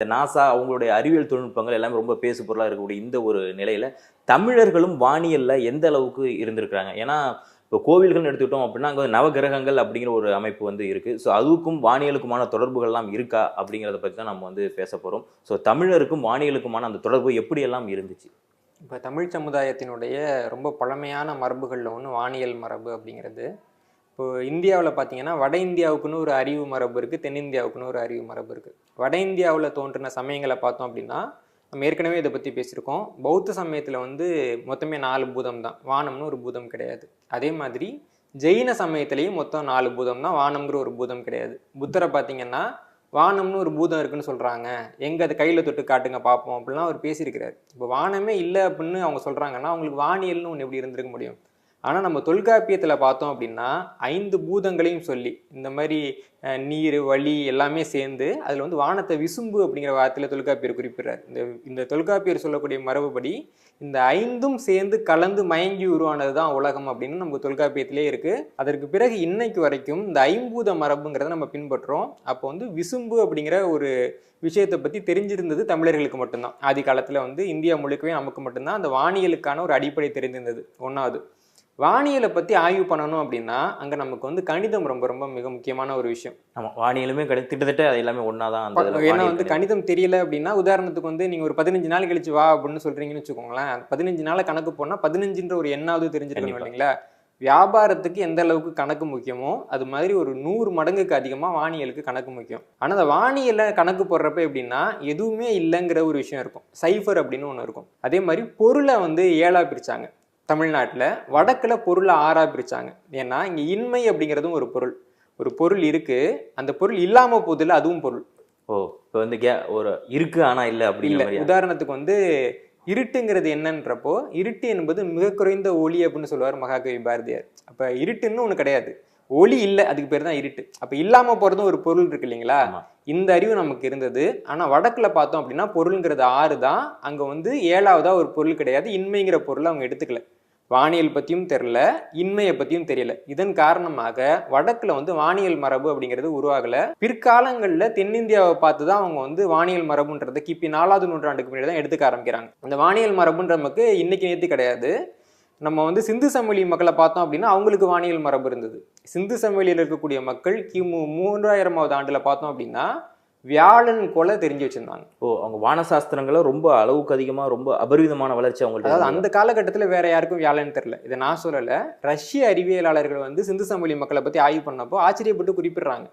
இந்த நாசா அவங்களுடைய அறிவியல் தொழில்நுட்பங்கள் எல்லாமே ரொம்ப பேசு பொருளாக இருக்கக்கூடிய இந்த ஒரு நிலையில் தமிழர்களும் வானியலில் எந்த அளவுக்கு இருந்திருக்கிறாங்க? ஏன்னா இப்போ கோவில்கள்னு எடுத்துக்கிட்டோம் அப்படின்னா அங்கே நவகிரகங்கள் அப்படிங்கிற ஒரு அமைப்பு வந்து இருக்குது ஸோ அதுக்கும் வானியலுக்குமான தொடர்புகள்லாம் இருக்கா? அப்படிங்கிறத பற்றி தான் நம்ம வந்து பேச போகிறோம் ஸோ தமிழருக்கும் வானியலுக்குமான அந்த தொடர்பு எப்படியெல்லாம் இருந்துச்சு? இப்போ தமிழ் சமுதாயத்தினுடைய ரொம்ப பழமையான மரபுகளில் ஒன்று வானியல் மரபு அப்படிங்கிறது. இப்போ இந்தியாவில் பார்த்தீங்கன்னா வட இந்தியாவுக்குன்னு ஒரு அறிவு மரபு இருக்குது தென்னிந்தியாவுக்குன்னு ஒரு அறிவு மரபு இருக்குது வட இந்தியாவில் தோன்றின சமயங்களை பார்த்தோம் அப்படின்னா நம்ம ஏற்கனவே இதை பற்றி பேசியிருக்கோம். பௌத்த சமயத்தில் வந்து மொத்தமே நாலு பூதம் தான். வானம்னு ஒரு பூதம் கிடையாது. அதே மாதிரி ஜெயின சமயத்திலையும் மொத்தம் நாலு பூதம் தான். வானம்ங்கிற ஒரு பூதம் கிடையாது. புத்தரை பார்த்தீங்கன்னா வானம்னு ஒரு பூதம் இருக்குன்னு சொல்கிறாங்க எங்கே அதை கையில் தொட்டு காட்டுங்க பார்ப்போம் அப்படிலாம் அவர் பேசியிருக்கிறார். இப்போ வானமே இல்லை அப்படின்னு அவங்க சொல்கிறாங்கன்னா அவங்களுக்கு வானியல்னு ஒன்று எப்படி இருந்திருக்க முடியும்? ஆனால் நம்ம தொல்காப்பியத்தில் பார்த்தோம் அப்படின்னா ஐந்து பூதங்களையும் சொல்லி இந்த மாதிரி நீர் வழி எல்லாமே சேர்ந்து அதில் வந்து வானத்தை விசும்பு அப்படிங்கிற வார்த்தையில் தொல்காப்பியர் குறிப்பிடுறார். இந்த இந்த தொல்காப்பியர் சொல்லக்கூடிய மரபுபடி இந்த ஐந்தும் சேர்ந்து கலந்து மயங்கி உருவானது தான் உலகம் அப்படின்னு நமக்கு தொல்காப்பியத்திலே இருக்குது அதற்கு பிறகு இன்னைக்கு வரைக்கும் இந்த ஐம்பூத மரபுங்கிறத நம்ம பின்பற்றுறோம். அப்போ வந்து விசும்பு அப்படிங்கிற ஒரு விஷயத்தை பற்றி தெரிஞ்சிருந்தது தமிழர்களுக்கு மட்டும்தான். ஆதி காலத்தில் வந்து இந்தியா முழுக்கவே நமக்கு மட்டும்தான் அந்த வானியலுக்கான ஒரு அடிப்படை தெரிந்திருந்தது. ஒன்றாவது வானியலை பற்றி ஆய்வு பண்ணணும் அப்படின்னா அங்கே நமக்கு வந்து கணிதம் ரொம்ப ரொம்ப மிக முக்கியமான ஒரு விஷயம். ஆமா வானியலுமே கிடை கிட்டத்தட்ட அது எல்லாமே ஒன்றா தான் ஏன்னா வந்து. கணிதம் தெரியல அப்படின்னா உதாரணத்துக்கு வந்து நீங்க ஒரு பதினஞ்சு நாள் கழிச்சு வா அப்படின்னு சொல்றீங்கன்னு வச்சுக்கோங்களேன் பதினஞ்சு நாளை கணக்கு போனா பதினஞ்சுன்ற ஒரு எண்ணாவது தெரிஞ்சிருக்கணும். இல்லைங்களா? வியாபாரத்துக்கு எந்த அளவுக்கு கணக்கு முக்கியமோ அது மாதிரி ஒரு நூறு மடங்குக்கு அதிகமா வானியலுக்கு கணக்கு முக்கியம். ஆனா அந்த வானியலை கணக்கு போடுறப்ப எப்படின்னா எதுவுமே இல்லைங்கிற ஒரு விஷயம் இருக்கும். சைஃபர் அப்படின்னு ஒன்று இருக்கும். அதே மாதிரி பொருளை வந்து ஏழா பிரிச்சாங்க. தமிழ்நாட்டில் வடக்கில் பொருளை ஆறா பிரிச்சாங்க ஏன்னா இங்கே இன்மை அப்படிங்கிறதும் ஒரு பொருள். ஒரு பொருள் இருக்கு. அந்த பொருள் இல்லாம போதில்ல அதுவும் பொருள். ஓ இப்போ வந்து கே ஒரு இருக்கு ஆனா இல்ல அப்படிங்கிற இல்ல உதாரணத்துக்கு வந்து இருட்டுங்கிறது என்னன்றப்போ இருட்டு என்பது மிக குறைந்த ஒளி அப்படின்னு சொல்லுவார் மகாகவி பாரதியார். அப்ப இருட்டுன்னு ஒண்ணு கிடையாது. ஒளி இல்லை அதுக்கு பேர் தான் இருட்டு. அப்ப இல்லாம போறதும் ஒரு பொருள் இருக்கு இல்லைங்களா. இந்த அறிவு நமக்கு இருந்தது. ஆனா வடக்குல பார்த்தோம் அப்படின்னா பொருள்ங்கிறது ஆறு தான் அங்க வந்து ஏழாவதா ஒரு பொருள் கிடையாது. இன்மைங்கிற பொருளை அவங்க எடுத்துக்கல. வானியல் பற்றியும் தெரில இன்மையை பற்றியும் தெரியல. இதன் காரணமாக வடக்கில் வந்து வானியல் மரபு அப்படிங்கிறது உருவாகல. பிற்காலங்களில் தென்னிந்தியாவை பார்த்து தான் அவங்க வந்து வானியல் மரபுன்றதை கிபி நாலாவது நூற்றாண்டுக்கு முன்னாடி தான் எடுத்துக்க ஆரம்பிக்கிறாங்க. அந்த வானியல் மரபுன்ற நமக்கு இன்னைக்கு நேற்று கிடையாது. நம்ம வந்து சிந்து சமவெளி மக்களை பார்த்தோம் அப்படின்னா அவங்களுக்கு வானியல் மரபு இருந்தது. சிந்து சமவெளியில் இருக்கக்கூடிய மக்கள் கிமு மூன்றாயிரமாவது ஆண்டில் பார்த்தோம் அப்படின்னா வியாழன் கொலை தெரிஞ்சு வச்சிருந்தாங்க. ஓ அவங்க வானசாஸ்திரங்களை ரொம்ப அளவுக்கு அதிகமா ரொம்ப அபரிவிதமான வளர்ச்சி அவங்கள்ட்ட அதாவது. அந்த காலகட்டத்தில் வேற யாருக்கும் வியாழன் தெரியல. இதை நான் சொல்லல. ரஷ்ய அறிவியலாளர்கள் வந்து சிந்து சமவெளி மக்களை பத்தி ஆய்வு பண்ணப்போ ஆச்சரியப்பட்டு குறிப்பிடுறாங்க.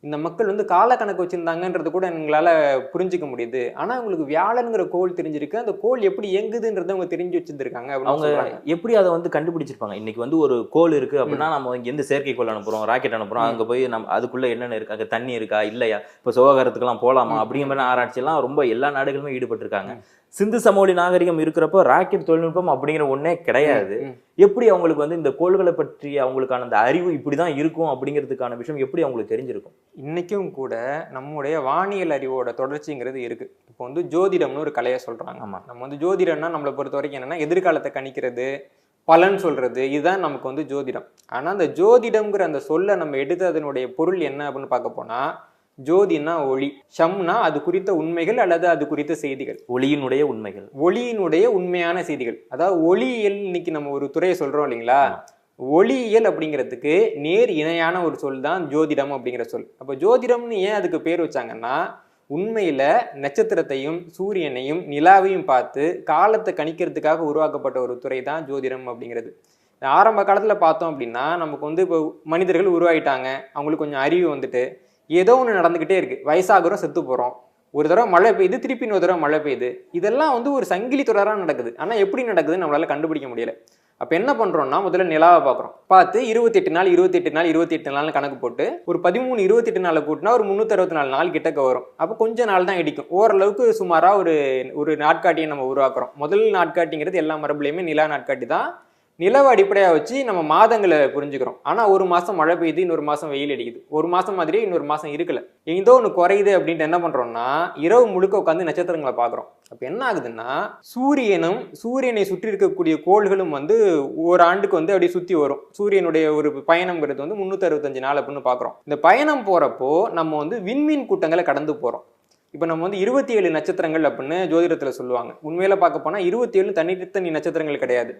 இந்த மக்கள் வந்து கால கணக்கு வச்சிருந்தாங்கன்றது கூட எங்களால புரிஞ்சுக்க முடியுது. ஆனா அவங்களுக்கு வியாழனுங்கிற கோள் தெரிஞ்சிருக்கு. அந்த கோள் எப்படி இயங்குதுன்றதை அவங்க தெரிஞ்சு வச்சிருந்திருக்காங்க அவங்க எப்படி அதை வந்து கண்டுபிடிச்சிருப்பாங்க? இன்னைக்கு வந்து ஒரு கோள் இருக்கு அப்படின்னா நம்ம இங்க இருந்து செயற்கைக்கோள் அனுப்புறோம் ராக்கெட் அனுப்புறோம். ம். அங்க போய் நம்ம அதுக்குள்ள என்னென்ன இருக்கு? அங்க தண்ணி இருக்கா? இல்லையா? இப்ப சுகாதாரத்துக்கெல்லாம் போலாமா? ம். அப்படிங்கிற மாதிரி ஆராய்ச்சி எல்லாம் ரொம்ப எல்லா நாடுகளுமே ஈடுபட்டிருக்காங்க. சிந்து சமவெளி நாகரிகம் இருக்கிறப்போ ராக்கெட் தொழில்நுட்பம் அப்படிங்கிற ஒண்ணே கிடையாது. எப்படி அவங்களுக்கு வந்து இந்த கோள்களை பற்றி அவங்களுக்கான அந்த அறிவு இப்படிதான் இருக்கும் அப்படிங்கிறதுக்கான விஷயம் எப்படி அவங்களுக்கு தெரிஞ்சிருக்கும்? இன்னைக்கும் கூட நம்முடைய வானியல் அறிவோட தொடர்ச்சிங்கிறது இருக்கு. இப்போ வந்து ஜோதிடம்னு ஒரு கலையை சொல்றாங்க. ஆமா. நம்ம வந்து ஜோதிடம்னா நம்மளை பொறுத்த வரைக்கும் என்னன்னா எதிர்காலத்தை கணிக்கிறது பலன் சொல்றது இதுதான் நமக்கு வந்து ஜோதிடம். ஆனா அந்த ஜோதிடம்ங்கிற அந்த சொல்லை நம்ம எடுத்து அதனுடைய பொருள் என்ன அப்படின்னு பார்க்க போனா ஜோதினா ஒளி ஷம்னா அது குறித்த உண்மைகள் அல்லது அது குறித்த செய்திகள். ஒளியினுடைய உண்மைகள். ஒளியினுடைய உண்மையான செய்திகள். அதாவது ஒளியியல் இன்னைக்கு நம்ம ஒரு துறையை சொல்றோம் இல்லைங்களா. ஒளியியல் அப்படிங்கிறதுக்கு நேர் இணையான ஒரு சொல் தான் ஜோதிடம் அப்படிங்கிற சொல். அப்போ ஜோதிடம்னு ஏன் அதுக்கு பேர் வச்சாங்கன்னா உண்மையில நட்சத்திரத்தையும் சூரியனையும் நிலாவையும் பார்த்து காலத்தை கணிக்கிறதுக்காக உருவாக்கப்பட்ட ஒரு துறை தான் ஜோதிடம் அப்படிங்கிறது. ஆரம்ப காலத்துல பார்த்தோம் அப்படின்னா நமக்கு வந்து இப்போ மனிதர்கள் உருவாயிட்டாங்க. அவங்களுக்கு கொஞ்சம் அறிவு வந்துட்டு ஏதோ ஒன்று நடந்துக்கிட்டே இருக்குது வயசாகிறோம் செத்து போகிறோம் ஒரு தடவை மழை பெய்யுது திருப்பி இன்னொரு தடவை மழை பெய்யுது இதெல்லாம் வந்து ஒரு சங்கிலி தொடராக நடக்குது. ஆனால் எப்படி நடக்குதுன்னு நம்மளால் கண்டுபிடிக்க முடியல. அப்போ என்ன பண்ணுறோம்னா முதல்ல நிலாவை பார்க்குறோம். பார்த்து இருபத்தெட்டு நாள் இருபத்தெட்டு நாள் இருபத்தெட்டு நாள்னு கணக்கு போட்டு ஒரு பதிமூணு இருபத்தெட்டு நாளை கூட்டினா ஒரு முந்நூற்றி நாலு நாள் கிட்டக்க வரும் அப்போ கொஞ்சம் நாள் தான் இடிக்கும். ஓரளவுக்கு சுமாராக ஒரு ஒரு நாட்காட்டியை நம்ம உருவாக்குறோம். முதல் நாட்காட்டிங்கிறது எல்லா மரபுலையுமே நிலா நாட்காட்டி தான். நிலவை அடிப்படையாக வச்சு நம்ம மாதங்களை புரிஞ்சுக்கிறோம். ஆனால் ஒரு மாதம் மழை பெய்யுது இன்னொரு மாதம் வெயில் அடிக்குது. ஒரு மாதம் மாதிரியே இன்னொரு மாதம் இருக்கல. ஏதோ ஒன்று குறையுது அப்படின்ட்டு என்ன பண்ணுறோம்னா இரவு முழுக்க உட்காந்து நட்சத்திரங்களை பார்க்குறோம். அப்போ என்ன ஆகுதுன்னா சூரியனும் சூரியனை சுற்றி இருக்கக்கூடிய கோள்களும் வந்து ஒரு ஆண்டுக்கு வந்து அப்படியே சுற்றி வரும். சூரியனுடைய ஒரு பயணம்ங்கிறது வந்து முந்நூற்றி அறுபத்தஞ்சு நாள் அப்படின்னு பார்க்குறோம். இந்த பயணம் போகிறப்போ நம்ம வந்து விண்மீன் கூட்டங்களை கடந்து போகிறோம் இப்போ நம்ம வந்து இருபத்தி ஏழு நட்சத்திரங்கள் அப்படின்னு ஜோதிடத்தில் சொல்லுவாங்க. உண்மையில் பார்க்க போனால் இருபத்தி ஏழு தனித்தனி நட்சத்திரங்கள் கிடையாது.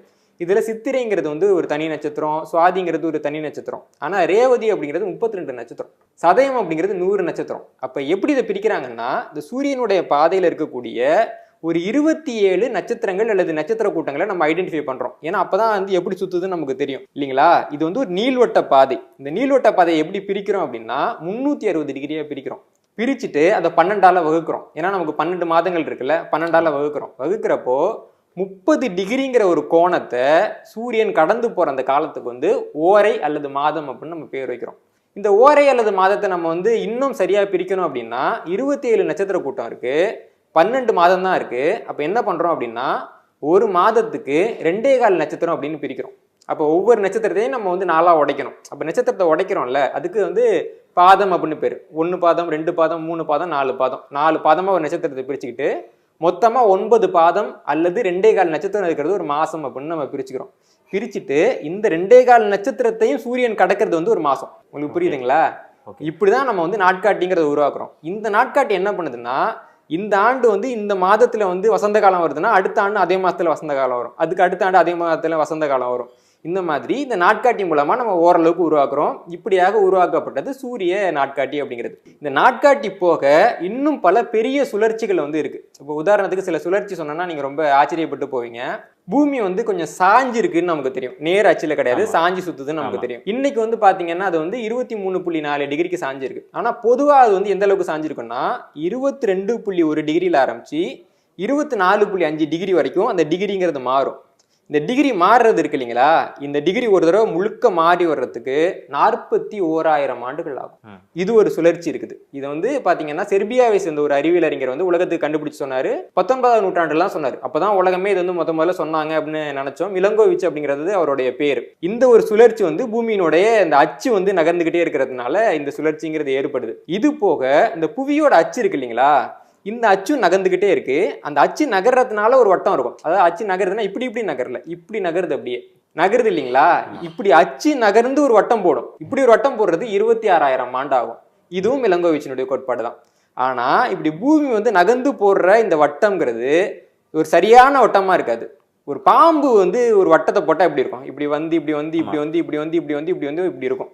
இதில் சித்திரைங்கிறது வந்து ஒரு தனி நட்சத்திரம் சுவாதிங்கிறது ஒரு தனி நட்சத்திரம். ஆனால் ரேவதி அப்படிங்கிறது முப்பத்தி ரெண்டு நட்சத்திரம். சதயம் அப்படிங்கிறது நூறு நட்சத்திரம். அப்போ எப்படி இதை பிரிக்கிறாங்கன்னா இந்த சூரியனுடைய பாதையில் இருக்கக்கூடிய ஒரு இருபத்தி ஏழு நட்சத்திரங்கள் அல்லது நட்சத்திர கூட்டங்களை நம்ம ஐடென்டிஃபை பண்றோம். ஏன்னா அப்பதான் வந்து எப்படி சுத்துதுன்னு நமக்கு தெரியும். இல்லைங்களா? இது வந்து ஒரு நீள்வட்ட பாதை. இந்த நீள்வட்ட பாதையை எப்படி பிரிக்கிறோம் அப்படின்னா முன்னூத்தி அறுபது டிகிரியா பிரிக்கிறோம். பிரிச்சுட்டு அதை பன்னெண்டால வகுக்கிறோம். ஏன்னா நமக்கு பன்னெண்டு மாதங்கள் இருக்குல்ல பன்னெண்டால வகுக்கிறோம். வகுக்கிறப்போ முப்பது டிகிரிங்கிற ஒரு கோணத்தை சூரியன் கடந்து போகிற அந்த காலத்துக்கு வந்து ஓரை அல்லது மாதம் அப்படின்னு நம்ம பேர் வைக்கிறோம். இந்த ஓரை அல்லது மாதத்தை நம்ம வந்து இன்னும் சரியாக பிரிக்கணும் அப்படின்னா இருபத்தி ஏழு நட்சத்திர கூட்டம் இருக்குது பன்னெண்டு மாதம் தான் இருக்குது அப்போ என்ன பண்ணுறோம் அப்படின்னா ஒரு மாதத்துக்கு ரெண்டே கால் நட்சத்திரம் அப்படின்னு பிரிக்கிறோம். அப்போ ஒவ்வொரு நட்சத்திரத்தையும் நம்ம வந்து நாலாக உடைக்கணும். அப்போ நட்சத்திரத்தை உடைக்கிறோம்ல அதுக்கு வந்து பாதம் அப்படின்னு பேர். ஒன்று பாதம் ரெண்டு பாதம் மூணு பாதம் நாலு பாதம். நாலு பாதமாக ஒரு நட்சத்திரத்தை பிரிச்சுக்கிட்டு மொத்தமா ஒன்பது பாதம் அல்லது ரெண்டே கால் நட்சத்திரம் இருக்கிறது ஒரு மாசம் அப்படின்னு நம்ம பிரிச்சுக்கிறோம். பிரிச்சுட்டு இந்த ரெண்டே கால் நட்சத்திரத்தையும் சூரியன் கடக்கிறது வந்து ஒரு மாசம். உங்களுக்கு புரியுதுங்களா? Okay. இப்படிதான் நம்ம வந்து நாட்காட்டிங்கிறத உருவாக்குறோம். இந்த நாட்காட்டி என்ன பண்ணுதுன்னா இந்த ஆண்டு வந்து இந்த மாதத்துல வந்து வசந்த காலம் வருதுன்னா அடுத்த ஆண்டு அதே மாசத்துல வசந்த காலம் வரும். அதுக்கு அடுத்த ஆண்டு அதே மாதத்துல வசந்த காலம் வரும். இந்த மாதிரி இந்த நாட்காட்டி மூலமா நம்ம ஓரளவுக்கு உருவாக்குறோம். இப்படியாக உருவாக்கப்பட்டது சூரிய நாட்காட்டி அப்படிங்கிறது. இந்த நாட்காட்டி போக இன்னும் பல பெரிய சுழற்சிகள் வந்து இருக்கு. இப்போ உதாரணத்துக்கு சில சுழற்சி சொன்னோம்னா நீங்க ரொம்ப ஆச்சரியப்பட்டு போவீங்க. பூமி வந்து கொஞ்சம் சாஞ்சு இருக்குன்னு நமக்கு தெரியும். நேர் அச்சுல கிடையாது. சாஞ்சி சுத்துதுன்னு நமக்கு. தெரியும். இன்னைக்கு வந்து பாத்தீங்கன்னா அது வந்து இருபத்தி மூணு புள்ளி நாலு டிகிரிக்கு சாஞ்சிருக்கு. ஆனா பொதுவா அது வந்து எந்த அளவுக்கு சாஞ்சிருக்குன்னா இருபத்தி ரெண்டு புள்ளி ஒரு டிகிரியில ஆரம்பிச்சு இருபத்தி நாலு புள்ளி அஞ்சு டிகிரி வரைக்கும் அந்த டிகிரிங்கிறது மாறும். இந்த டிகிரி மாறுறது இருக்கு இல்லைங்களா? இந்த டிகிரி ஒரு தடவை முழுக்க மாறி வர்றதுக்கு நாற்பத்தி ஓராயிரம் ஆண்டுகள் ஆகும். இது ஒரு சுழற்சி இருக்குது. இது வந்து பாத்தீங்கன்னா செர்பியாவை சேர்ந்த ஒரு அறிவியல் அறிஞர் வந்து உலகத்துக்கு கண்டுபிடிச்சு சொன்னாரு. பத்தொன்பதாம் நூற்றாண்டுலாம் சொன்னாரு. அப்பதான் உலகமே இது வந்து முத முதல்ல சொன்னாங்க அப்படின்னு நினைச்சோம். மிலங்கோவிச் அப்படிங்கிறது அவருடைய பேர். இந்த ஒரு சுழற்சி வந்து பூமியினுடைய இந்த அச்சு வந்து நகர்ந்துகிட்டே இருக்கிறதுனால இந்த சுழற்சிங்கிறது ஏற்படுது. இது போக இந்த புவியோட அச்சு இருக்கு இல்லைங்களா? இந்த அச்சு நகர்ந்துகிட்டே இருக்கு. அந்த அச்சு நகர்றதுனால ஒரு வட்டம் இருக்கும். அதாவது அச்சு நகருதுன்னா இப்படி இப்படி நகரல. இப்படி நகருது அப்படியே. நகருது இல்லைங்களா? இப்படி அச்சு நகர்ந்து ஒரு வட்டம் போடும். இப்படி ஒரு வட்டம் போடுறது இருபத்தி ஆறாயிரம் ஆண்டு ஆகும் இதுவும் இளங்கோவிச்சினுடைய கோட்பாடு தான். ஆனா இப்படி பூமி வந்து நகர்ந்து போடுற இந்த வட்டம்ங்கிறது ஒரு சரியான வட்டமா இருக்காது. ஒரு பாம்பு வந்து ஒரு வட்டத்தை போட்டா எப்படி இருக்கும். இப்படி வந்து இப்படி வந்து இப்படி வந்து இப்படி வந்து இப்படி வந்து இப்படி வந்து இப்படி இருக்கும்.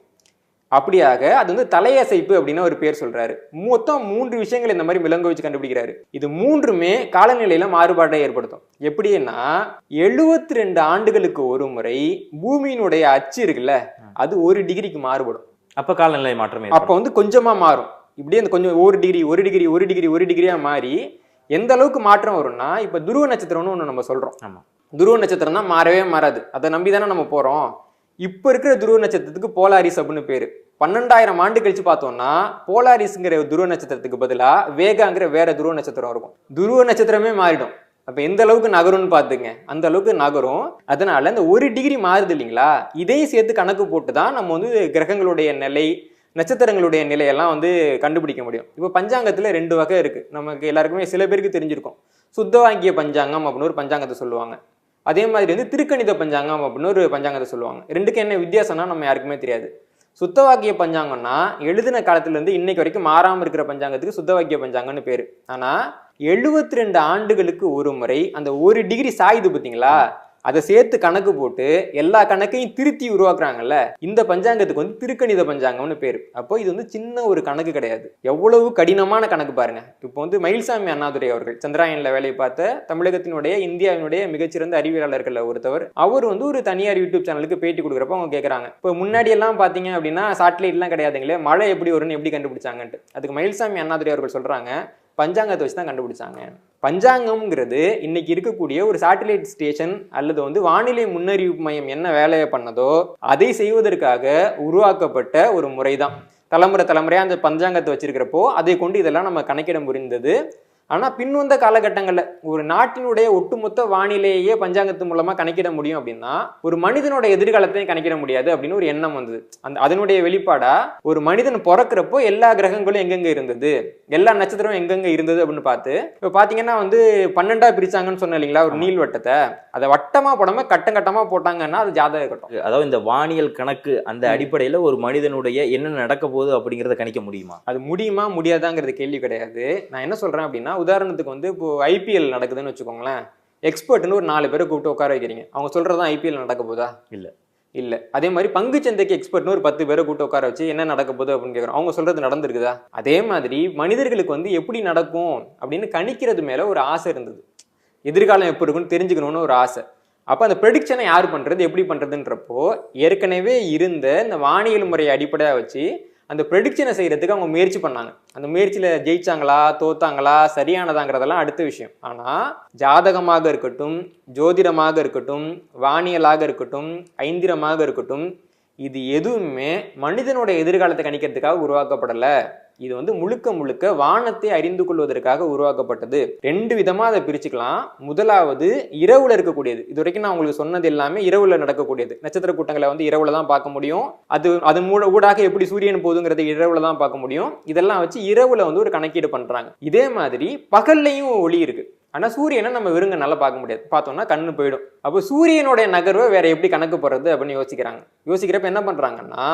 அப்படியாக அது வந்து தலையசைப்பு அப்படின்னு ஒரு பேர் சொல்றாரு. மொத்தம் மூன்று விஷயங்கள் இந்த மாதிரி வச்சு கண்டுபிடிக்கிறாரு. இது மூன்றுமே காலநிலையில மாறுபாட்டை ஏற்படுத்தும். எப்படின்னா எழுபத்தி ரெண்டு ஆண்டுகளுக்கு ஒரு முறை பூமியினுடைய அச்சு இருக்குல்ல அது ஒரு டிகிரிக்கு மாறுபடும். அப்ப காலநிலை மாற்றம் அப்ப வந்து கொஞ்சமா மாறும். இப்படியே அந்த கொஞ்சம் ஒரு டிகிரி ஒரு டிகிரி ஒரு டிகிரி ஒரு டிகிரியா மாறி எந்த அளவுக்கு மாற்றம் வரும்னா இப்ப துருவ நட்சத்திரம்னு ஒண்ணு நம்ம சொல்றோம். ஆமா. துருவ நட்சத்திரம் தான் மாறவே மாறாது. அதை நம்பி தானே நம்ம போறோம். இப்ப இருக்கிற துருவ நட்சத்திரத்துக்கு போலாரிஸ் அப்படின்னு பேரு. பன்னெண்டாயிரம் ஆண்டு கழிச்சு பார்த்தோம்னா போலாரிஸ்ங்கிற துருவ நட்சத்திரத்துக்கு பதிலாக வேகாங்கிற வேற துருவ நட்சத்திரம் இருக்கும். துருவ நட்சத்திரமே மாறிடும். அப்போ எந்த அளவுக்கு நகரும்னு பார்த்துங்க. அந்த அளவுக்கு நகரும். அதனால இந்த ஒரு டிகிரி மாறுது இல்லைங்களா? இதையும் சேர்த்து கணக்கு போட்டு தான் நம்ம வந்து கிரகங்களுடைய நிலை நட்சத்திரங்களுடைய நிலையெல்லாம் வந்து கண்டுபிடிக்க முடியும். இப்போ பஞ்சாங்கத்தில் ரெண்டு வகை இருக்குது நமக்கு எல்லாருக்குமே சில பேருக்கு தெரிஞ்சிருக்கும். சுத்தவாங்கிய பஞ்சாங்கம் அப்படின்னு ஒரு பஞ்சாங்கத்தை சொல்லுவாங்க. அதே மாதிரி வந்து திருக்கணித பஞ்சாங்கம் அப்படின்னு ஒரு பஞ்சாங்கத்தை சொல்லுவாங்க. ரெண்டுக்கு என்ன வித்தியாசம்னா நம்ம யாருக்குமே தெரியாது. சுத்தவாக்கிய பஞ்சாங்கம்னா எழுதின காலத்துலேருந்து இன்னைக்கு வரைக்கும் மாறாமல் இருக்கிற பஞ்சாங்கத்துக்கு சுத்தவாக்கிய பஞ்சாங்கம்னு பேர். ஆனால் எழுபத்தி ரெண்டு ஆண்டுகளுக்கு ஒரு முறை அந்த ஒரு டிகிரி சாயுது பார்த்தீங்களா? அதை சேர்த்து கணக்கு போட்டு எல்லா கணக்கையும் திருத்தி உருவாக்குறாங்கல்ல இந்த பஞ்சாங்கத்துக்கு வந்து திருக்கணித பஞ்சாங்கம்னு பேர். அப்போ இது வந்து சின்ன ஒரு கணக்கு கிடையாது. எவ்வளவு கடினமான கணக்கு பாருங்க. இப்போ வந்து மயில்சாமி அண்ணாதுரை அவர்கள் சந்திராயன்ல வேலையை பார்த்த தமிழகத்தினுடைய இந்தியாவினுடைய மிகச்சிறந்த அறிவியலாளர்கள் ஒருத்தவர். அவர் வந்து ஒரு தனியார் யூடியூப் சேனலுக்கு பேட்டி கொடுக்குறப்ப அவங்க கேட்குறாங்க இப்போ முன்னாடி எல்லாம் பார்த்தீங்க அப்படின்னா சேட்டலைட்லாம் கிடையாதுங்களே மழை எப்படி வரும்னு எப்படி கண்டுபிடிச்சாங்கன்ட்டு. அதுக்கு மயில்சாமி அண்ணாதுரை அவர்கள் சொல்றாங்க பஞ்சாங்கத்தை வச்சு தான் கண்டுபிடிச்சாங்க. பஞ்சாங்கம்ங்கிறது இன்னைக்கு இருக்கக்கூடிய ஒரு சேட்டலைட் ஸ்டேஷன் அல்லது வந்து வானிலை முன்னறிவிப்பு மையம் என்ன வேலையை பண்ணதோ அதை செய்வதற்காக உருவாக்கப்பட்ட ஒரு முறை தான் தலைமுறை தலைமுறையாக அந்த பஞ்சாங்கத்தை வச்சிருக்கிறப்போ அதை கொண்டு இதெல்லாம் நம்ம கணக்கிட முடிந்தது. ஆனா பின்வந்த காலகட்டங்கள்ல ஒரு நாட்டினுடைய ஒட்டுமொத்த வானிலையே பஞ்சாங்கத்து மூலமா கணக்கிட முடியும் அப்படின்னா ஒரு மனிதனோட எதிர்காலத்தையும் கணக்கிட முடியாது அப்படின்னு ஒரு எண்ணம் வந்தது. அந்த அதனுடைய வெளிப்பாடா ஒரு மனிதன் பிறக்கிறப்போ எல்லா கிரகங்களும் எங்கெங்க இருந்தது? எல்லா நட்சத்திரமும் எங்கெங்க இருந்தது அப்படின்னு பார்த்து இப்போ பாத்தீங்கன்னா வந்து பன்னெண்டா பிரிச்சாங்கன்னு சொன்ன இல்லைங்களா ஒரு நீள்வட்டத்தை அதை வட்டமா போடாம கட்டம் கட்டமா போட்டாங்கன்னா அது ஜாதக கட்டம். அதாவது இந்த வானியல் கணக்கு அந்த அடிப்படையில ஒரு மனிதனுடைய என்ன நடக்க போகுது அப்படிங்கறத கணிக்க முடியுமா? அது முடியுமா முடியாதாங்கிறது கேள்வி கிடையாது. நான் என்ன சொல்றேன் அப்படின்னா உதாரணத்துக்கு வந்து இப்போ ஐபிஎல் நடக்குதுன்னு வச்சுக்கோங்களேன். எக்ஸ்பர்ட்னு ஒரு நாலு பேரை கூப்பிட்டு உட்கார வைக்கிறீங்க. அவங்க சொல்றதான் ஐபிஎல் நடக்க போதா? இல்ல. இல்ல. அதே மாதிரி பங்கு சந்தைக்கு எக்ஸ்பர்ட்னு ஒரு பத்து பேரை கூப்பிட்டு உட்கார வச்சு என்ன நடக்க போகுது அப்படின்னு கேட்குறோம் அவங்க சொல்றது நடந்திருக்குதா? அதே மாதிரி மனிதர்களுக்கு வந்து எப்படி நடக்கும் அப்படின்னு கணிக்கிறது மேல ஒரு ஆசை இருந்தது. எதிர்காலம் எப்படி இருக்குன்னு தெரிஞ்சுக்கணும்னு ஒரு ஆசை. அப்போ அந்த ப்ரெடிக்ஷனை யார் பண்ணுறது எப்படி பண்ணுறதுன்றப்போ ஏற்கனவே இருந்த இந்த வானியல் முறையை அடிப்படையாக வச்சு அந்த ப்ரெடிக்ஷனை செய்கிறதுக்கு அவங்க முயற்சி பண்ணாங்க. அந்த முயற்சியில் ஜெயிச்சாங்களா தோத்தாங்களா சரியானதாங்கிறதெல்லாம் அடுத்த விஷயம். ஆனால் ஜாதகமாக இருக்கட்டும் ஜோதிடமாக இருக்கட்டும் வானியலாக இருக்கட்டும் ஐந்திரமாக இருக்கட்டும் இது எதுவுமே மனிதனோட எதிர்காலத்தை கணிக்கிறதுக்காக உருவாக்கப்படலை. இது வந்து முழுக்க முழுக்க வானத்தை அறிந்து கொள்வதற்காக உருவாக்கப்பட்டது. ரெண்டு விதமா அதை பிரிச்சுக்கலாம். முதலாவது இரவுல இருக்கக்கூடியது. இது வரைக்கும் நான் உங்களுக்கு சொன்னது எல்லாமே இரவுல நடக்கக்கூடியது. நட்சத்திர கூட்டங்களை வந்து இரவுல தான் பார்க்க முடியும். அது அது மூட ஊடாக எப்படி சூரியன் போகுதுங்கிறத இரவுல தான் பார்க்க முடியும். இதெல்லாம் வச்சு இரவுல வந்து ஒரு கணக்கீடு பண்றாங்க. இதே மாதிரி பகல்லையும் ஒளி இருக்கு. ஆனா சூரியனை நம்ம வெறுங்க நல்லா பார்க்க முடியாது. பார்த்தோம்னா கண்ணு போயிடும். அப்போ சூரியனுடைய நகர்வை வேற எப்படி கணக்கு போடுறது அப்படின்னு யோசிக்கிறாங்க. யோசிக்கிறப்ப என்ன பண்றாங்கன்னா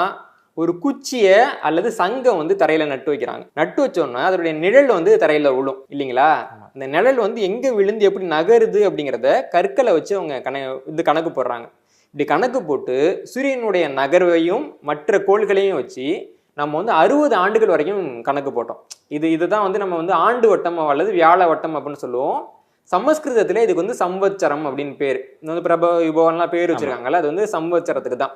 ஒரு குச்சியை அல்லது சங்கம் வந்து தரையில நட்டு வைக்கிறாங்க. நட்டு வச்சோன்னா அதனுடைய நிழல் வந்து தரையில விழும் இல்லைங்களா? அந்த நிழல் வந்து எங்க விழுந்து எப்படி நகருது அப்படிங்கிறத கற்களை வச்சு அவங்க கண இது கணக்கு போடுறாங்க. இப்படி கணக்கு போட்டு சூரியனுடைய நகர்வையும் மற்ற கோள்களையும் வச்சு நம்ம வந்து அறுபது ஆண்டுகள் வரைக்கும் கணக்கு போட்டோம். இது இதுதான் வந்து நம்ம வந்து ஆண்டு வட்டம் அல்லது வியாழ வட்டம் அப்படின்னு சொல்லுவோம். சமஸ்கிருதத்துல இதுக்கு வந்து சம்வத்சரம் அப்படின்னு பேர். இது வந்து பிரப விபவன்லாம் பேர் வச்சிருக்காங்கல்ல அது வந்து சம்வத்சரத்துக்கு தான்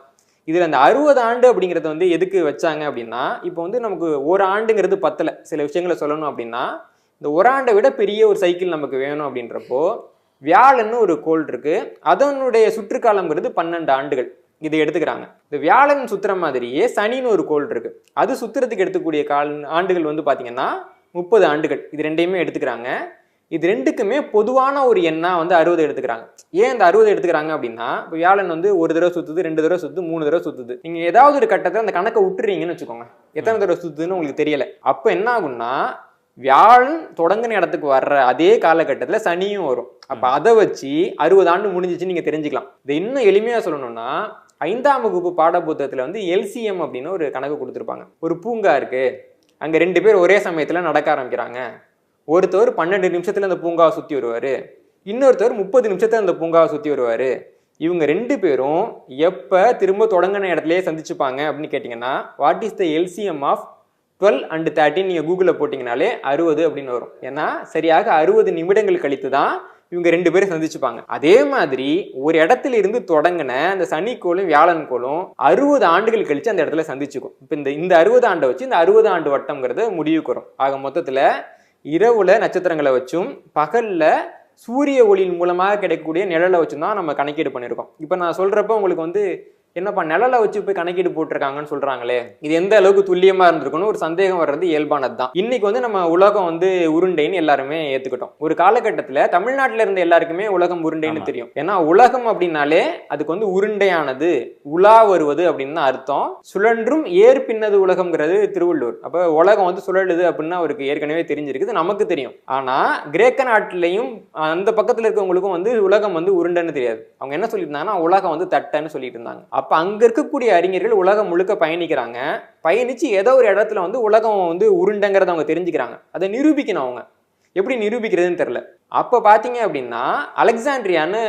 இதுல அந்த அறுபது ஆண்டு அப்படிங்கறது வந்து எதுக்கு வச்சாங்க அப்படின்னா இப்போ வந்து நமக்கு ஒரு ஆண்டுங்கிறது பத்தல. சில விஷயங்களை சொல்லணும் அப்படின்னா இந்த ஒரு ஆண்டை விட பெரிய ஒரு சைக்கிள் நமக்கு வேணும் அப்படின்றப்போ வியாழன்னு ஒரு கோள் இருக்கு. அதனுடைய சுற்றுக்காலம்ங்கிறது பன்னெண்டு ஆண்டுகள். இதை எடுத்துக்கிறாங்க. இந்த வியாழன் சுத்துற மாதிரியே சனின்னு ஒரு கோள் இருக்கு. அது சுத்துறதுக்கு எடுத்துக்கூடிய கால் ஆண்டுகள் வந்து பாத்தீங்கன்னா முப்பது ஆண்டுகள். இது ரெண்டையுமே எடுத்துக்கிறாங்க. இது ரெண்டுக்குமே பொதுவான ஒரு எண்ணா வந்து அறுபது எடுத்துக்கிறாங்க. ஏன் இந்த அறுபது எடுத்துக்கிறாங்க அப்படின்னா இப்போ வியாழன் வந்து ஒரு தடவை சுத்துது ரெண்டு தடவை சுத்துது மூணு தடவை சுத்துது. நீங்க ஏதாவது ஒரு கட்டத்தில் அந்த கணக்கை விட்டுறீங்கன்னு வச்சுக்கோங்க. எத்தனை தடவை சுத்துதுன்னு உங்களுக்கு தெரியல. அப்போ என்ன ஆகும்னா வியாழன் தொடங்கின இடத்துக்கு வர்ற அதே காலகட்டத்துல சனியும் வரும். அப்ப அதை வச்சு அறுபது ஆண்டு முடிஞ்சிச்சு நீங்க தெரிஞ்சுக்கலாம். இதை இன்னும் எளிமையா சொல்லணும்னா ஐந்தாம் வகுப்பு பாடப்புத்தகத்தில் வந்து எல்சிஎம் அப்படின்னு ஒரு கணக்கு கொடுத்துருப்பாங்க. ஒரு பூங்கா இருக்குது அங்கே ரெண்டு பேர் ஒரே சமயத்தில் நடக்க ஆரம்பிக்கிறாங்க. ஒருத்தவர் பன்னெண்டு நிமிஷத்தில் அந்த பூங்காவை சுற்றி வருவார். இன்னொருத்தவர் முப்பது நிமிஷத்தில் அந்த பூங்காவை சுற்றி வருவார். இவங்க ரெண்டு பேரும் எப்போ திரும்ப தொடங்கின இடத்துலையே சந்திச்சுப்பாங்க அப்படின்னு கேட்டிங்கன்னா what is the LCM of twelve and thirteen நீங்கள் கூகுளில் போட்டிங்கனாலே அறுபது அப்படின்னு வரும். ஏன்னா சரியாக அறுபது நிமிடங்கள் கழித்து தான் இவங்க ரெண்டு பேரும் சந்திச்சுப்பாங்க. அதே மாதிரி ஒரு இடத்துல இருந்து தொடங்கின அந்த சனிக்கோளும் வியாழன் கோளும் அறுபது ஆண்டுகள் கழிச்சு அந்த இடத்துல சந்திச்சுக்கும். இப்போ இந்த இந்த அறுபது ஆண்டை வச்சு இந்த அறுபது ஆண்டு வட்டம்ங்கிறத முடிவுக்கு வரும். ஆக மொத்தத்தில் இரவுல நட்சத்திரங்களை வச்சும் பகல்ல சூரிய ஒளியின் மூலமாக கிடைக்கக்கூடிய நிழலை வச்சும் தான் நம்ம கணக்கீடு பண்ணியிருக்கோம். இப்போ நான் சொல்றப்ப உங்களுக்கு வந்து என்னப்பா நிழலை வச்சு போய் கணக்கீடு போட்டிருக்காங்கன்னு சொல்றாங்களே. இது எந்த அளவுக்கு துல்லியமா இருந்திருக்குன்னு ஒரு சந்தேகம் வர்றது இயல்பானது தான். இன்னைக்கு வந்து நம்ம உலகம் வந்து உருண்டைன்னு எல்லாருமே ஏத்துக்கிட்டோம். ஒரு காலகட்டத்துல தமிழ்நாட்டுல இருந்த எல்லாருக்குமே உலகம் உருண்டைன்னு. தெரியும். ஏன்னா உலகம் அப்படின்னாலே அதுக்கு வந்து உருண்டையானது உலா வருவது அப்படின்னு தான் அர்த்தம். சுழன்றும் ஏர் பின்னது உலகம்ங்கிறது திருவள்ளுவர். அப்ப உலகம் வந்து சுழலுது அப்படின்னு அவருக்கு ஏற்கனவே தெரிஞ்சிருக்குது நமக்கு தெரியும். ஆனா கிரேக்க நாட்டிலையும் அந்த பக்கத்துல இருக்கவங்களுக்கும் வந்து உலகம் வந்து உருண்டைன்னு தெரியாது. அவங்க என்ன சொல்லியிருந்தாங்கன்னா உலகம் வந்து தட்டைன்னு சொல்லிட்டு இருந்தாங்க. அப்போ அங்கே இருக்கக்கூடிய அறிஞர்கள் உலகம் முழுக்க பயணிக்கிறாங்க. பயணித்து ஏதோ ஒரு இடத்துல வந்து உலகம் வந்து உருண்டைங்கிறத அவங்க தெரிஞ்சுக்கிறாங்க. அதை நிரூபிக்கணும் அவங்க. எப்படி நிரூபிக்கிறதுன்னு தெரில அப்போ பார்த்தீங்க அப்படின்னா அலெக்சாண்ட்ரியான்னு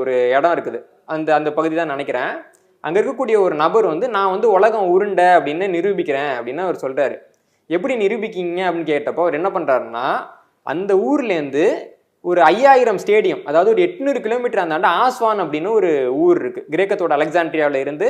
ஒரு இடம் இருக்குது. அந்த அந்த பகுதி தான் நினைக்கிறேன். அங்கே இருக்கக்கூடிய ஒரு நபர் வந்து நான் வந்து உலகம் உருண்டை அப்படின்னு நிரூபிக்கிறேன் அப்படின்னு அவர் சொல்கிறாரு எப்படி நிரூபிக்கிங்க அப்படின்னு கேட்டப்போ அவர் என்ன பண்ணுறாருன்னா அந்த ஊர்லேருந்து ஒரு ஐயாயிரம் ஸ்டேடியம் அதாவது ஒரு எட்நூறு கிலோமீட்டர் அந்தாண்ட ஆஸ்வான் அப்படின்னு ஒரு ஊர் இருக்கு. கிரேக்கத்தோட அலெக்சாண்ட்ரியாவில் இருந்து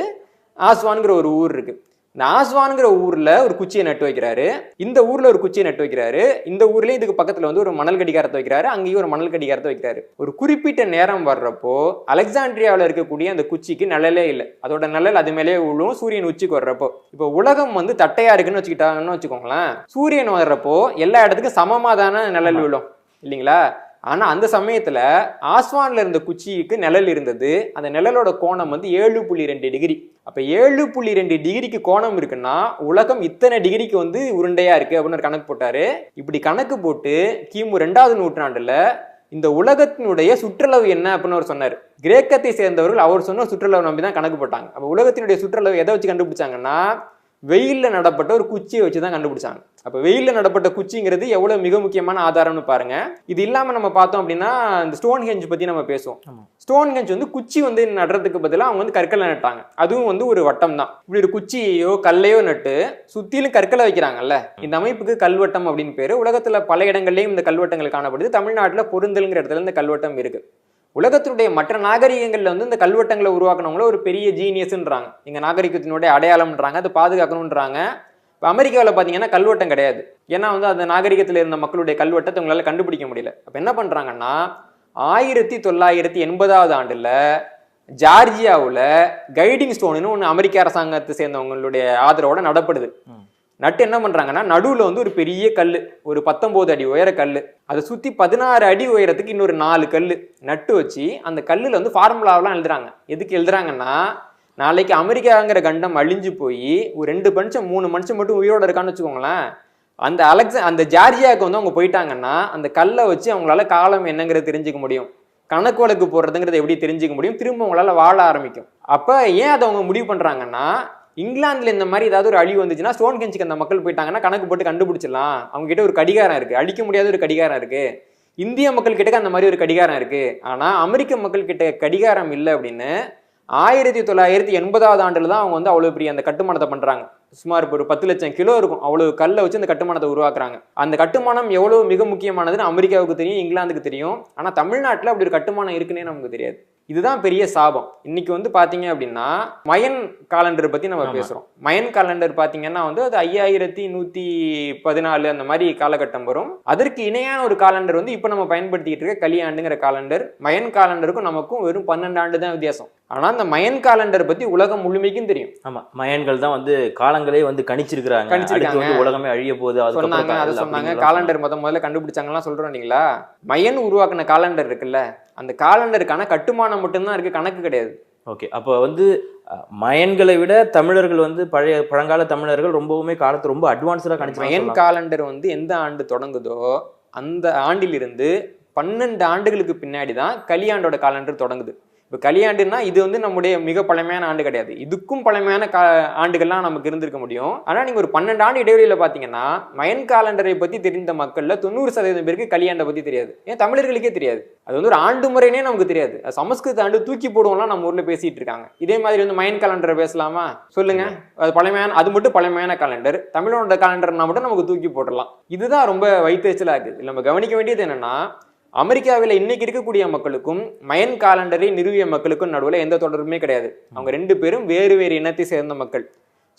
ஆஸ்வான்ங்கிற ஒரு ஊர் இருக்கு. இந்த ஆஸ்வான்ங்கிற ஊர்ல ஒரு குச்சியை நட்டு வைக்கிறாரு. இந்த ஊர்ல ஒரு குச்சியை நட்டு வைக்கிறாரு. இந்த ஊர்லயும் இதுக்கு பக்கத்துல வந்து ஒரு மணல் கடிகாரத்தை வைக்கிறாரு. அங்கேயும் ஒரு மணல் கடிகாரத்தை வைக்கிறாரு. ஒரு குறிப்பிட்ட நேரம் வர்றப்போ அலெக்சாண்ட்ரியாவில் இருக்கக்கூடிய அந்த குச்சிக்கு நிழலே இல்லை. அதோட நிழல் அது மேலே விழும். சூரியன் உச்சிக்கு வர்றப்போ இப்போ உலகம் வந்து தட்டையா இருக்குன்னு வச்சுக்கிட்டாங்கன்னு வச்சுக்கோங்களேன். சூரியன் வர்றப்போ எல்லா இடத்துக்கும் சமமா தானே நிழல். விழும் இல்லைங்களா? ஆனால் அந்த சமயத்தில் ஆஸ்வானில் இருந்த குச்சிக்கு நிழல் இருந்தது. அந்த நிழலோட கோணம் வந்து ஏழு புள்ளி ரெண்டு டிகிரி. அப்போ ஏழு புள்ளி ரெண்டு டிகிரிக்கு கோணம் இருக்குன்னா உலகம் இத்தனை டிகிரிக்கு வந்து உருண்டையாக இருக்குது அப்படின்னு ஒரு கணக்கு போட்டார். இப்படி கணக்கு போட்டு கிமு ரெண்டாவது நூற்றாண்டில் இந்த உலகத்தினுடைய சுற்றளவு என்ன அப்படின்னு அவர் சொன்னார். கிரேக்கத்தை சேர்ந்தவர்கள் அவர் சொன்ன சுற்றளவு நம்பி தான் கணக்கு போட்டாங்க. அப்போ உலகத்தினுடைய சுற்றளவு எதை வச்சு கண்டுபிடிச்சாங்கன்னா வெயிலில் நடப்பட்ட ஒரு குச்சியை வச்சு தான் கண்டுபிடிச்சாங்க. அப்ப வெயில்ல நடப்பட்ட குச்சிங்கிறது எவ்வளவு மிக முக்கியமான ஆதாரம்னு பாருங்க. இது இல்லாம நம்ம பார்த்தோம் அப்படின்னா இந்த ஸ்டோன் ஹெஞ்ச் பத்தி நம்ம பேசுவோம். ஸ்டோன் ஹெஞ்ச் வந்து குச்சி வந்து நடுறதுக்கு பதிலா அவங்க வந்து கற்களை நட்டாங்க. அதுவும் வந்து ஒரு வட்டம் தான். இப்படி ஒரு குச்சியையோ கல்லையோ நட்டு சுத்திலும் கற்களை வைக்கிறாங்கல்ல. இந்த அமைப்புக்கு கல்வட்டம் அப்படின்னு பேரு. உலகத்துல பல இடங்கள்லயும் இந்த கல்வட்டங்கள் காணப்படுது. தமிழ்நாட்டுல பொருந்தல்ங்கிற இடத்துல இந்த கல்வட்டம் இருக்கு. உலகத்தினுடைய மற்ற நாகரிகங்கள்ல வந்து இந்த கல்வெட்டங்களை உருவாக்குனவங்கள ஒரு பெரிய ஜீனியஸ்ன்றாங்க எங்க நாகரிகத்தினுடைய அடையாளம்ன்றாங்க அதை பாதுகாக்கணும்ன்றாங்க இப்போ அமெரிக்காவில் பார்த்தீங்கன்னா கல்வெட்டம் கிடையாது. ஏன்னா வந்து அந்த நாகரிகத்தில் இருந்த மக்களுடைய கல்வெட்டத்தை உங்களால் கண்டுபிடிக்க முடியல. அப்போ என்ன பண்ணுறாங்கன்னா ஆயிரத்தி தொள்ளாயிரத்தி எண்பதாவது ஆண்டுல ஜார்ஜியாவில் கைடிங் ஸ்டோனுன்னு ஒன்று அமெரிக்க அரசாங்கத்தை சேர்ந்தவங்களுடைய ஆதரவோட நடப்படுது. நட்டு என்ன பண்றாங்கன்னா நடுவுல வந்து ஒரு பெரிய கல் ஒரு பத்தொன்பது அடி உயர கல் அதை சுத்தி பதினாறு அடி உயரத்துக்கு இன்னொரு நாலு கல் நட்டு வச்சு அந்த கல்லுல வந்து ஃபார்முலாவெல்லாம் எழுதுறாங்க. எதுக்கு எழுதுறாங்கன்னா நாளைக்கு அமெரிக்காங்கிற கண்டம் அழிஞ்சு போய் ஒரு ரெண்டு மனுஷன் மூணு மனுஷன் மட்டும் உயிரோட இருக்கான்னு வச்சுக்கோங்களேன். அந்த அலெக்சா அந்த ஜார்ஜியாவுக்கு வந்து அவங்க போயிட்டாங்கன்னா அந்த கல்லை வச்சு அவங்களால காலம் என்னங்கிறது தெரிஞ்சுக்க முடியும். கணக்கு வழக்கு போடுறதுங்கிறத எப்படி தெரிஞ்சுக்க முடியும்? திரும்ப அவங்களால வாழ ஆரம்பிக்கும். அப்போ ஏன் அதை அவங்க முடிவு பண்ணுறாங்கன்னா இங்கிலாந்துல இந்த மாதிரி ஏதாவது ஒரு அழிவு வந்துச்சுன்னா ஸ்டோன் கெஞ்சுக்கு அந்த மக்கள் போயிட்டாங்கன்னா கணக்கு போட்டு கண்டுபிடிச்சிடலாம். அவங்க கிட்ட ஒரு கடிகாரம் இருக்கு. அழிக்க முடியாத ஒரு கடிகாரம் இருக்கு. இந்திய மக்கள் கிட்ட அந்த மாதிரி ஒரு கடிகாரம் இருக்கு. ஆனா அமெரிக்க மக்கள் கிட்ட கடிகாரம் இல்லை அப்படின்னு ஆயிரத்தி தொள்ளாயிரத்தி எண்பதாவது ஆண்டில் தான் அவங்க வந்து அவ்வளோ பெரிய அந்த கட்டுமானத்தை பண்ணுறாங்க சுமார் ஒரு பத்து லட்சம் கிலோ இருக்கும். அவ்வளவு கல்லை வச்சு அந்த கட்டுமானத்தை உருவாக்குறாங்க. அந்த கட்டுமானம் எவ்வளவு மிக முக்கியமானதுன்னு அமெரிக்காவுக்கு தெரியும் இங்கிலாந்துக்கு தெரியும். ஆனா தமிழ்நாட்டுல அப்படி ஒரு கட்டுமானம் இருக்குன்னே நமக்கு தெரியாது. இதுதான் பெரிய சாபம். இன்னைக்கு வந்து பாத்தீங்க அப்படின்னா மயன் காலண்டர் பத்தி நம்ம. பேசுறோம். மயன் காலண்டர் பாத்தீங்கன்னா வந்து அது ஐயாயிரத்தி நூத்தி பதினாலு அந்த மாதிரி காலகட்டம் வரும். அதற்கு இணையான ஒரு காலண்டர் வந்து இப்போ நம்ம பயன்படுத்திக்கிட்டு இருக்க கலியாண்டுங்கிற காலண்டர் மயன் காலண்டருக்கும் நமக்கும் வெறும் பன்னெண்டு ஆண்டு தான் வித்தியாசம். ஆனா அந்த மயன் காலண்டர் பத்தி உலகம் முழுமைக்கும் தெரியும். ஆமா. மயன்கள் தான் வந்து காலங்களே வந்து கணிச்சிருக்கிறாங்க. அடுத்து வந்து உலகமே அழிய போகுது சொன்னாங்க அதை சொன்னாங்க. காலண்டர் முத முதல்ல கண்டுபிடிச்சாங்கலாம் சொல்றோம் இல்லைங்களா? மயன் உருவாக்குன காலண்டர் இருக்குல்ல அந்த காலண்டருக்கான கட்டுமானம் மட்டும்தான் இருக்கு கணக்கு கிடையாது. ஓகே அப்போ வந்து மயன்களை விட தமிழர்கள் வந்து பழைய பழங்கால தமிழர்கள் ரொம்பவுமே காலத்தை ரொம்ப அட்வான்ஸ்டா மயன் கணிச்சு காலண்டர் வந்து எந்த ஆண்டு தொடங்குதோ அந்த ஆண்டிலிருந்து பன்னெண்டு ஆண்டுகளுக்கு பின்னாடி தான் கலியாண்டோட காலண்டர் தொடங்குது. இப்போ கலியாண்டுன்னா இது வந்து நம்முடைய மிக பழமையான ஆண்டு கிடையாது. இதுக்கும் பழமையான கா ஆண்டுகள்லாம் நமக்கு இருந்திருக்க முடியும். ஆனால் நீங்கள் ஒரு பன்னெண்டு ஆண்டு இடைவெளியில் பார்த்தீங்கன்னா மயன் காலண்டரை பற்றி தெரிந்த மக்களில் தொண்ணூறு சதவீதம் பேருக்கு கலியாண்டை பற்றி தெரியாது. ஏன்? தமிழர்களுக்கே தெரியாது. அது வந்து ஒரு ஆண்டு முறைனே நமக்கு தெரியாது. அது சமஸ்கிருத ஆண்டு தூக்கி போடுவோம்லாம் நம்ம ஊரில் பேசிட்டு இருக்காங்க. இதே மாதிரி வந்து மயன் காலண்டரை பேசலாமா? சொல்லுங்க. அது பழமையான அது மட்டும் பழமையான காலண்டர். தமிழோட காலண்டர்னா மட்டும் நமக்கு தூக்கி போட்டுடலாம். இதுதான் ரொம்ப வைத்தறிச்சலா இருக்குது. நம்ம கவனிக்க வேண்டியது என்னன்னா அமெரிக்காவில் இன்னைக்கு இருக்கக்கூடிய மக்களுக்கும் மயன் காலண்டரை நிறுவிய மக்களுக்கும் நடுவில் எந்த தொடர்புமே கிடையாது. அவங்க ரெண்டு பேரும் வேறு வேறு இனத்தை சேர்ந்த மக்கள்.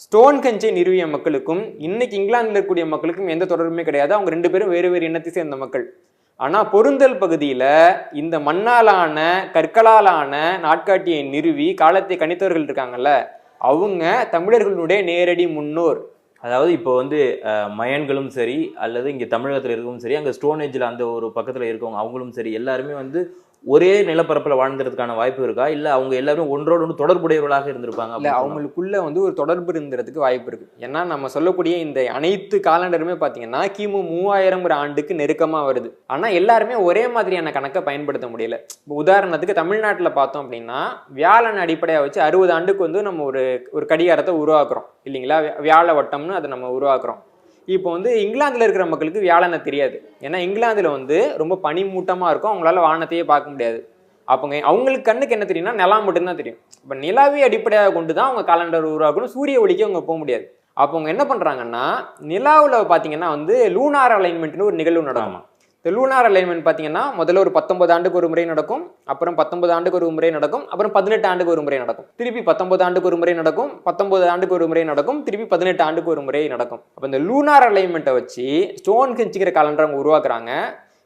ஸ்டோன் கஞ்சை நிறுவிய மக்களுக்கும் இன்னைக்கு இங்கிலாந்தில் இருக்கக்கூடிய மக்களுக்கும் எந்த தொடர்புமே கிடையாது. அவங்க ரெண்டு பேரும் வேறு வேறு இனத்தை சேர்ந்த மக்கள். ஆனால் பொருந்தல் பகுதியில் இந்த மண்ணாலான கற்களாலான நாட்காட்டியை நிறுவி காலத்தை கணித்தவர்கள் இருக்காங்கல்ல அவங்க தமிழர்களுடைய நேரடி முன்னோர். அதாவது இப்போ வந்து மயன்களும் சரி அல்லது இங்கே தமிழகத்தில் இருக்கவும் சரி அங்கே ஸ்டோனேஜில் அந்த ஒரு பக்கத்தில் இருக்கவங்க அவங்களும் சரி எல்லாருமே வந்து ஒரே நிலப்பரப்புல வாழ்ந்துறதுக்கான வாய்ப்பு இருக்கா? இல்ல அவங்க எல்லாரும் ஒன்றோடு ஒன்று தொடர்புடையவர்களாக இருந்திருப்பாங்க இல்ல அவங்களுக்குள்ள வந்து ஒரு தொடர்பு இருந்துறதுக்கு வாய்ப்பு இருக்கு. ஏன்னா நம்ம சொல்லக்கூடிய இந்த அனைத்து காலண்டருமே பாத்தீங்கன்னா கிமு மூவாயிரம்ங்கிற ஆண்டுக்கு நெருக்கமா வருது. ஆனா எல்லாருமே ஒரே மாதிரியான கணக்கை பயன்படுத்த முடியல. இப்போ உதாரணத்துக்கு தமிழ்நாட்டுல பார்த்தோம் அப்படின்னா வியாழன் அடிப்படையா வச்சு அறுபது ஆண்டுக்கு வந்து நம்ம ஒரு ஒரு கடிகாரத்தை உருவாக்குறோம். இல்லைங்களா? வியா- வியாழ வட்டம்னு அதை நம்ம உருவாக்குறோம். இப்போ வந்து இங்கிலாந்தில் இருக்கிற மக்களுக்கு வியாழனை தெரியாது. ஏன்னா இங்கிலாந்தில் வந்து ரொம்ப பனிமூட்டமா இருக்கும். அவங்களால வானத்தையே பார்க்க முடியாது. அப்போங்க அவங்களுக்கு கண்ணுக்கு என்ன தெரியும்னா நிலா மட்டும்தான் தெரியும். இப்போ நிலாவே அடிப்படையாக கொண்டு தான் அவங்க காலண்டர் உருவாக்கணும். சூரிய ஒளிக்கு அவங்க போக முடியாது. அப்போ அவங்க என்ன பண்ணுறாங்கன்னா நிலாவில் பார்த்தீங்கன்னா வந்து லூனார் அலைன்மெண்ட்னு ஒரு நிகழ்வு நடக்குமா. இந்த லூனார் அலைன்மெண்ட் பார்த்தீங்கன்னா முதல்ல ஒரு பத்தொன்பது ஆண்டுக்கு ஒரு முறை நடக்கும் அப்புறம் பத்தொன்பது ஆண்டுக்கு ஒரு முறை நடக்கும் அப்புறம் பதினெட்டு ஆண்டுக்கு ஒரு முறை நடக்கும். திருப்பி பத்தொன்பது ஆண்டுக்கு ஒரு முறை நடக்கும் பத்தொன்பது ஆண்டுக்கு ஒரு முறை நடக்கும் திருப்பி பதினெட்டு ஆண்டுக்கு ஒரு முறை நடக்கும். அப்போ இந்த லூனார் அலைன்மெண்ட்டை வச்சு ஸ்டோன் கெஞ்சிக்கிற காலண்டர் அவங்க உருவாக்குறாங்க.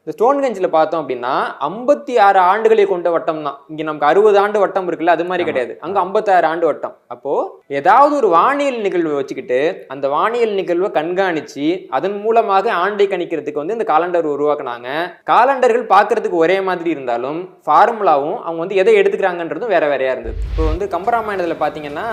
இந்த ஸ்டோன்கஞ்சில் பார்த்தோம் அப்படின்னா ஐம்பத்தி ஆறு ஆண்டுகளை கொண்ட வட்டம் தான். இங்க நமக்கு அறுபது ஆண்டு வட்டம் இருக்குல்ல அது மாதிரி. கிடையாது. அங்க ஐம்பத்தாறு ஆண்டு வட்டம். அப்போ ஏதாவது ஒரு வானியல் நிகழ்வை வச்சுக்கிட்டு அந்த வானியல் நிகழ்வை கண்காணிச்சு அதன் மூலமாக ஆண்டை கணிக்கிறதுக்கு வந்து இந்த காலண்டர் உருவாக்குனாங்க. காலண்டர்கள் பார்க்கிறதுக்கு ஒரே மாதிரி இருந்தாலும் ஃபார்முலாவும் அவங்க வந்து எதை எடுத்துக்கிறாங்கன்றதும் வேற வேறையா இருந்தது. இப்போ வந்து கம்பராமாயணத்தில் பார்த்தீங்கன்னா